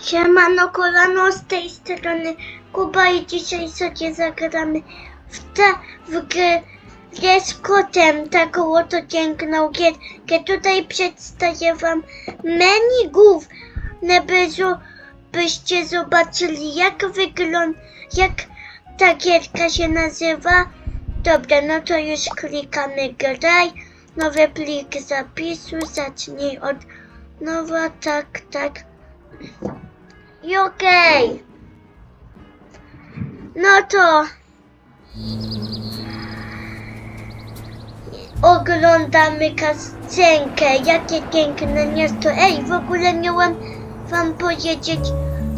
Siemano kolano z tej strony Kuba i dzisiaj sobie zagramy w tę w grę z kotem, taką oto piękną gierkę. Tutaj przedstawię wam menu zo- byście zobaczyli jak wygląda, jak ta gierka się nazywa. Dobra, no to już klikamy graj, nowy plik zapisu, zacznij od nowa, tak, tak. Okej. No to oglądamy kascenkę. Jakie piękne miasto. Ej, w ogóle miałam wam powiedzieć,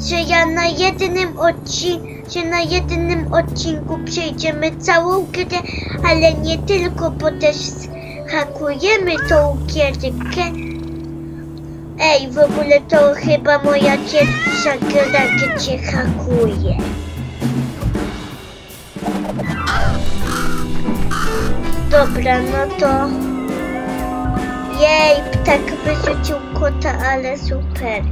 że ja na jednym odcinku, że na jednym odcinku przejdziemy całą grę, ale nie tylko, bo też hakujemy tą gierkę. Ej, w ogóle to chyba moja pierwsza gra, gdzie hakuję. Dobra, no to... Jej, ptak wyrzucił kota, ale super.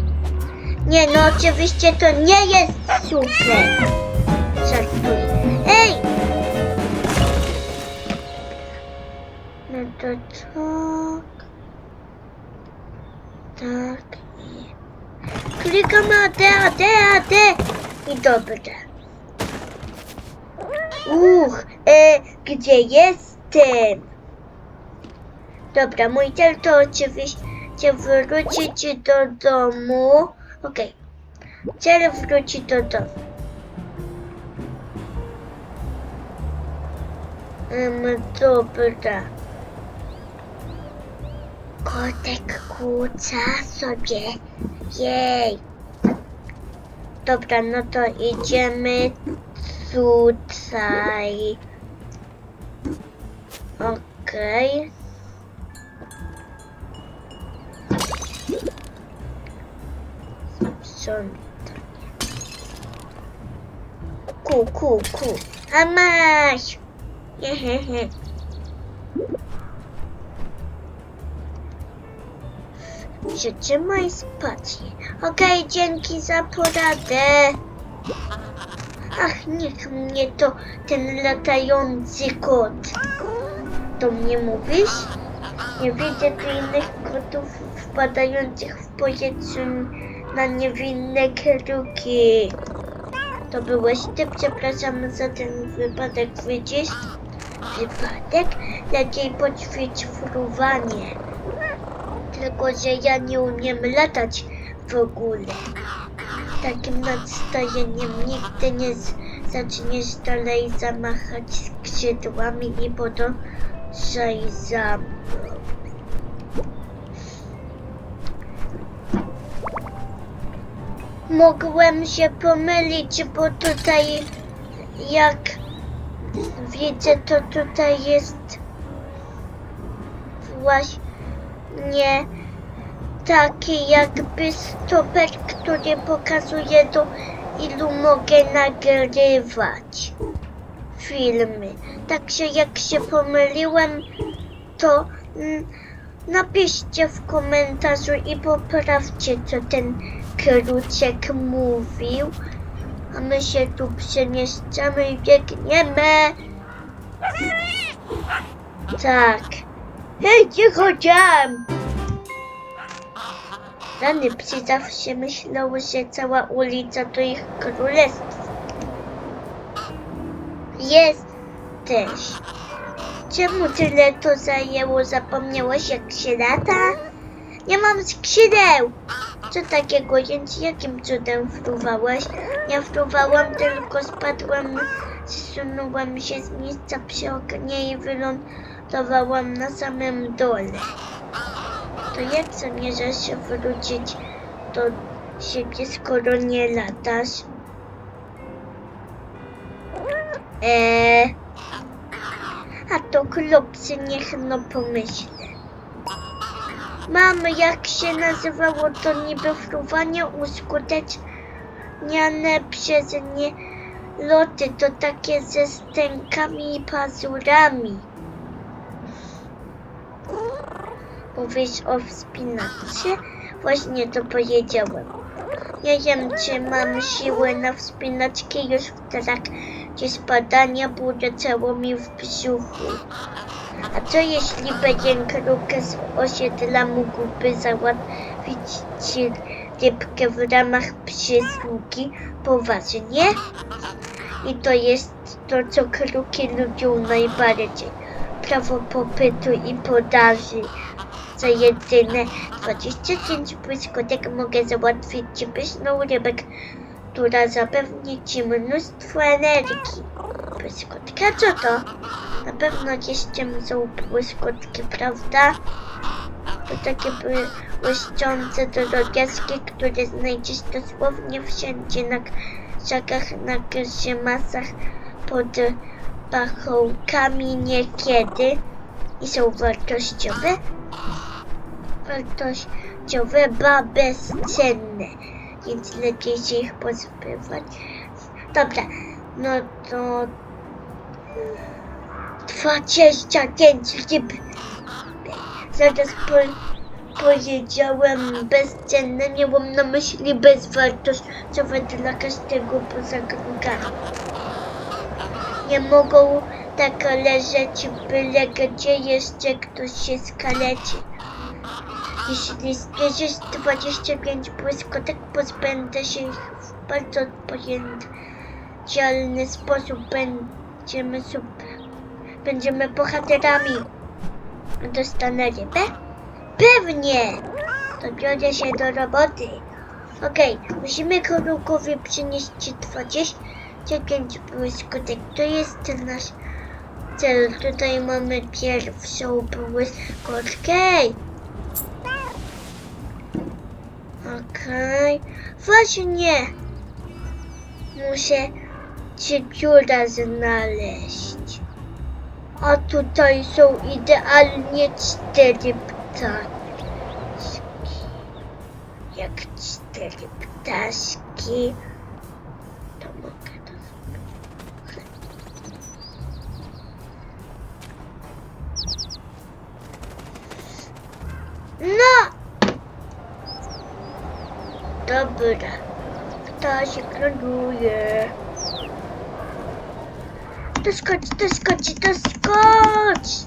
Nie, no oczywiście to nie jest super. Żartuję. Ej! No to tak. Tak. i- Klikam AD, AD, AD. I dobra. Uch, e, gdzie jestem? Dobra, mój cel to oczywiście wrócić do domu. Okej. Cel wrócić do domu. Um, dobra. Kotek kłóca sobie. Jej. Dobra, no to idziemy tutaj. Okej. Sprzątanie. Ku, ku, ku. A masz. Przytrzymaj spację. Okej, dzięki za poradę. Ach, niech mnie to ten latający kot. Do mnie mówisz? Nie widzę tu innych kotów wpadających w powietrzu na niewinne kruki. To byłeś ty, przepraszam za ten wypadek, widzisz? Wypadek? Lepiej poćwicz fruwanie. Tylko, że ja nie umiem latać w ogóle. Takim nadstajeniem nigdy nie zaczniesz dalej zamachać skrzydłami i podążaj za mną. Mogłem się pomylić, bo tutaj jak widzę, to tutaj jest właśnie taki jakby stoper, który pokazuje do ilu mogę nagrywać filmy. Także jak się pomyliłem, to napiszcie w komentarzu i poprawcie, co ten kruczek mówił. A my się tu przemieszczamy i biegniemy. Tak. Hej, cicho tam! Rany psy zawsze myślały, że cała ulica to ich królestwo. Jesteś. Czemu tyle to zajęło? Zapomniałeś jak się lata? Nie mam skrzydeł! Co takiego, więc jakim cudem fruwałeś? Nie fruwałam, tylko spadłam, zsunąłam się z miejsca przy oknie i wylądowałam na samym dole. To jak zamierzasz się wrócić do siebie, skoro nie latasz? Eee, a to klopsy niech no pomyślę. Mamy, jak się nazywało to niby fruwanie uskuteczniane przez nie loty, to takie ze stękami i pazurami. Mówisz o wspinaczce? Właśnie to powiedziałem. Nie wiem, czy mam siłę na wspinaczki już w trakcie spadania budżecało mi w brzuchu. A co jeśli będzie krukę z osiedla mógłby załatwić ci rybkę w ramach przysługi poważnie? I to jest to, co kruki lubią najbardziej. Prawo popytu i podaży. Za jedyne 25 błyskotek mogę załatwić ci pyszną rybę, która zapewni ci mnóstwo energii. Błyskotka, co to? Na pewno jeszcze są błyskotki, prawda? To takie błyszczące drobiazgi, które znajdziesz dosłownie wszędzie na krzakach, na grzymasach, pod pachołkami niekiedy i są wartościowe, wartościowe, ba bezcenne, więc lepiej się ich pozbywać. Dobra, no to 25 ryb. Zaraz po, powiedziałem bezcenne, miałam na myśli bezwartościowe dla każdego poza grugami. Nie mogą tak leżeć byle gdzie jeszcze ktoś się skaleci. Jeśli zbierzesz 25 błyskotek, pozbędę się ich w bardzo odpowiedzialny sposób. Będziemy, sub- będziemy bohaterami. Dostanę rybę? Pewnie! To biorę się do roboty. Okej, musimy krukowi przynieść 25 błyskotek. To jest nasz cel. Tutaj mamy pierwszą błyskotkę. Okej. Właśnie. Muszę ci dziura znaleźć. A tutaj są idealnie cztery ptaszki. Jak cztery ptaszki, to mogę Dobra. Ptasik ląduje. To skocz, to skocz, to skocz!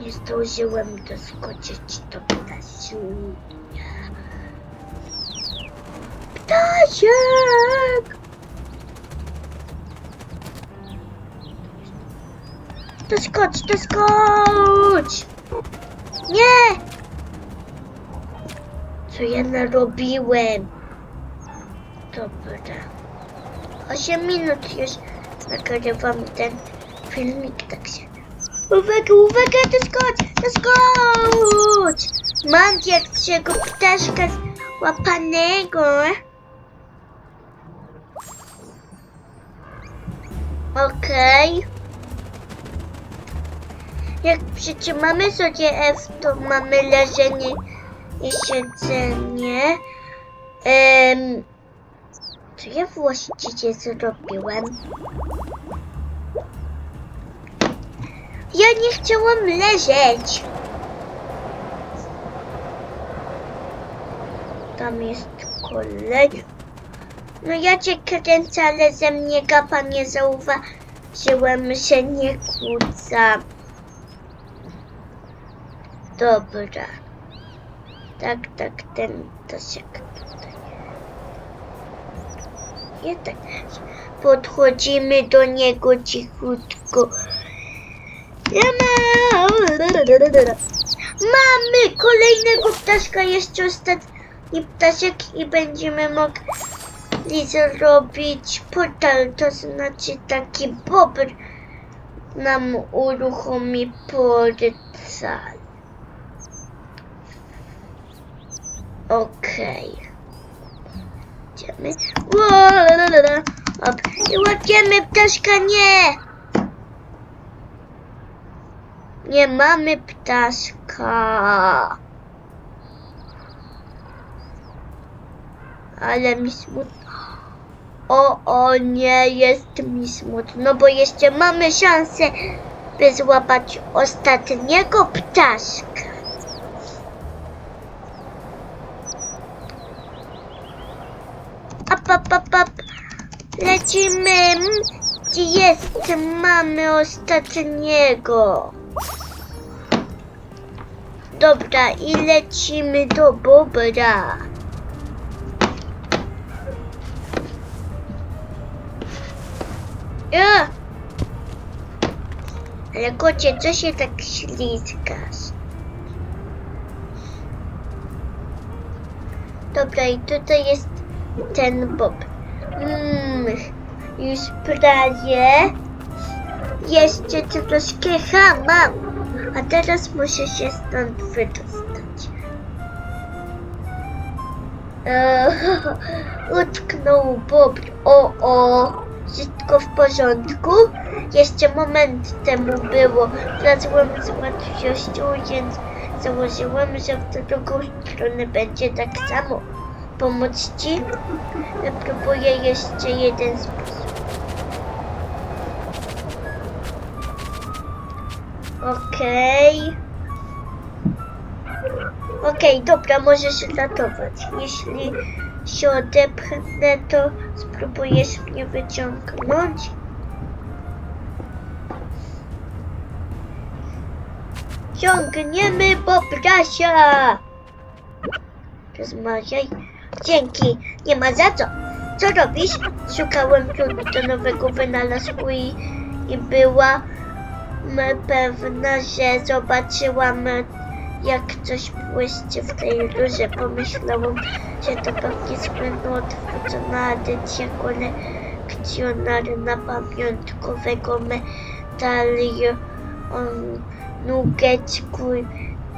Nie zdążyłem doskoczyć do ptasiunia. Ptasiek! To skocz, to skocz! Nie! Co ja narobiłem? Dobra. 8 minut już nagrywam ten filmik, tak się. Uwaga, uwaga, to skocz, to skocz! Mam pierwszego ptaszka łapanego. Okej. Jak przytrzymamy sobie F, to mamy leżenie i siedzenie. Em, co ja właściwie zrobiłem? Ja nie chciałam leżeć. Tam jest kolej. No ja cię kręcę, ale ze mnie gapa nie zauważyłem, że nie kłócam. Dobra. Tak, tak, ten dosiek tutaj. I tak. Podchodzimy do niego cichutko. Mamy kolejnego ptaszka, jeszcze ostatni ptaszek i będziemy mogli zrobić portal, to znaczy taki bobr nam uruchomi portal. Okej. Idziemy. Ło-la-la-la. Hop. I łapiemy ptaszka, nie! Nie mamy ptaszka. Ale mi smutno. O, o nie, jest mi smutno, bo jeszcze mamy szansę, by złapać ostatniego ptaszka. Lecimy. Gdzie jest? Mamy ostatniego. Dobra, i lecimy do Bobra. Ja! Ale kocie, co się tak ślizgasz? Dobra, i tutaj jest ten Bob. Mm, już prawie. Jeszcze troszkę ha, mam. A teraz muszę się stąd wydostać. Eee, utknął Bob. O, o. Wszystko w porządku? Jeszcze moment temu było. Wlazłem z łatwością, więc założyłem, że w drugą stronę będzie tak samo. Pomóc ci? Próbuję jeszcze jeden sposób. Okej. Okej, dobra, możesz ratować. Jeśli się odepchnę, to spróbujesz mnie wyciągnąć. Ciągniemy Bobrasia! Rozmawiaj. Dzięki, nie ma za co. Co robisz? Szukałem do nowego wynalazku i, i była m, pewna, że zobaczyłam jak coś błyszczy w tej rurze. Pomyślałam, że to pewnie słynna odwrócona edycja kolekcjonarna pamiątkowego medalionu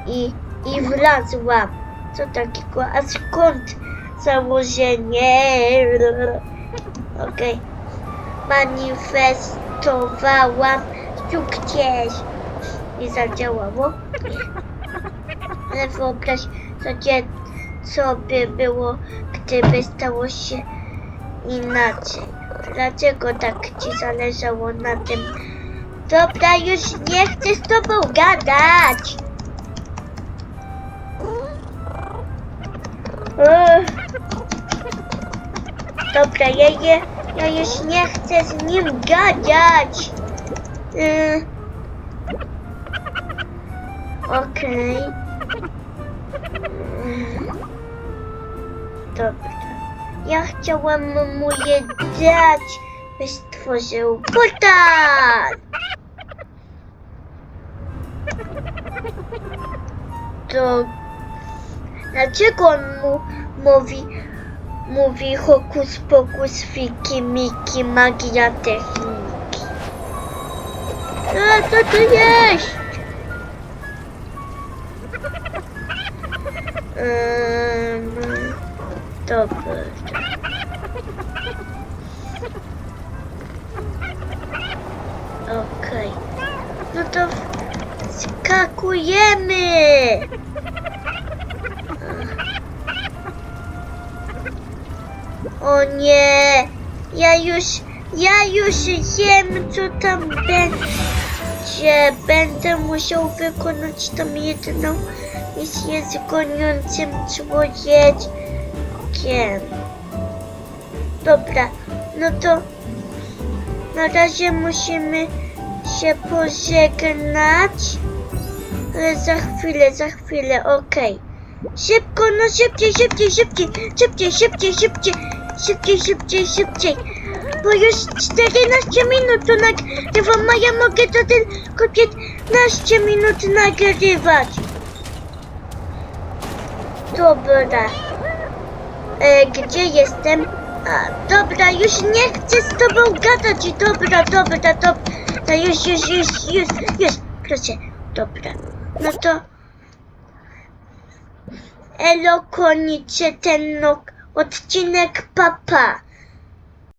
i, i wlazłam. Co takiego? A skąd założenie? Okej. Manifestowałam sukces. Nie zadziałało? Ale wyobraź sobie, co by było, gdyby stało się inaczej. Dlaczego tak ci zależało na tym? Dobra, już nie chcę z tobą gadać. Dobra, ja, je, ja już nie chcę z nim gadać. Ech. Okej. Ech. Dobra. Ja chciałam mu je dać, by stworzył portal. To dlaczego on mu mówi, mówi hokus pokus fiki miki magia techniki? A co to jest? Um, dobra. Okej. No to skakujemy! O nie! Ja już, ja już wiem, co tam będzie. Będę musiał wykonać tą jedną misję z goniącym człowiekiem. Dobra, no to na razie musimy się pożegnać. Ale za chwilę, za chwilę, okej. Szybko, no szybciej, szybciej, szybciej, szybciej, szybciej, szybciej, szybciej, szybciej, szybciej. Bo już 14 minut to nagrywam, a ja mogę to tylko 15 minut nagrywać. Dobra. E, gdzie jestem? A, dobra, już nie chcę z tobą gadać. Dobra, dobra, dobra. Już, już, już, już, już. Proszę, dobra. No to... Elo, kończę ten no, odcinek papa.